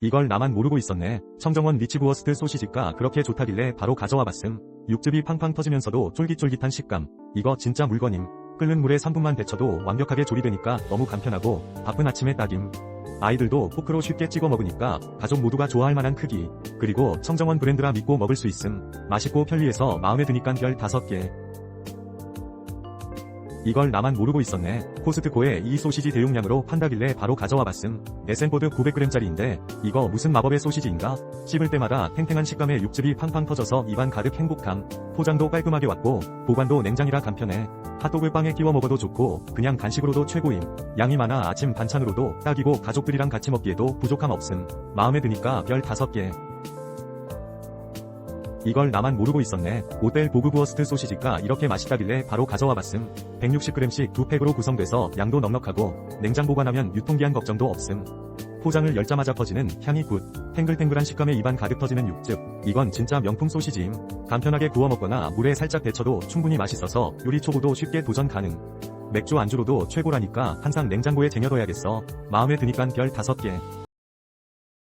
이걸 나만 모르고 있었네. 청정원 리치구어스트 소시지가 그렇게 좋다길래 바로 가져와 봤음. 육즙이 팡팡 터지면서도 쫄깃쫄깃한 식감. 이거 진짜 물건임. 끓는 물에 3분만 데쳐도 완벽하게 조리되니까 너무 간편하고 바쁜 아침에 딱임. 아이들도 포크로 쉽게 찍어 먹으니까 가족 모두가 좋아할 만한 크기. 그리고 청정원 브랜드라 믿고 먹을 수 있음. 맛있고 편리해서 마음에 드니깐 별 5개. 이걸 나만 모르고 있었네. 코스트코에 이 소시지 대용량으로 판다길래 바로 가져와 봤음. 에센포드 900g짜리인데 이거 무슨 마법의 소시지인가? 씹을 때마다 탱탱한 식감에 육즙이 팡팡 터져서 입안 가득 행복함. 포장도 깔끔하게 왔고 보관도 냉장이라 간편해. 핫도그 빵에 끼워 먹어도 좋고 그냥 간식으로도 최고임. 양이 많아 아침 반찬으로도 딱이고 가족들이랑 같이 먹기에도 부족함 없음. 마음에 드니까 별 5개. 이걸 나만 모르고 있었네. 오텔 보그부어스트 소시지가 이렇게 맛있다길래 바로 가져와 봤음. 160g씩 두 팩으로 구성돼서 양도 넉넉하고 냉장 보관하면 유통기한 걱정도 없음. 포장을 열자마자 퍼지는 향이 굿. 탱글탱글한 식감에 입안 가득 터지는 육즙. 이건 진짜 명품 소시지임. 간편하게 구워 먹거나 물에 살짝 데쳐도 충분히 맛있어서 요리 초보도 쉽게 도전 가능. 맥주 안주로도 최고라니까 항상 냉장고에 쟁여둬야겠어. 마음에 드니깐 별 5개.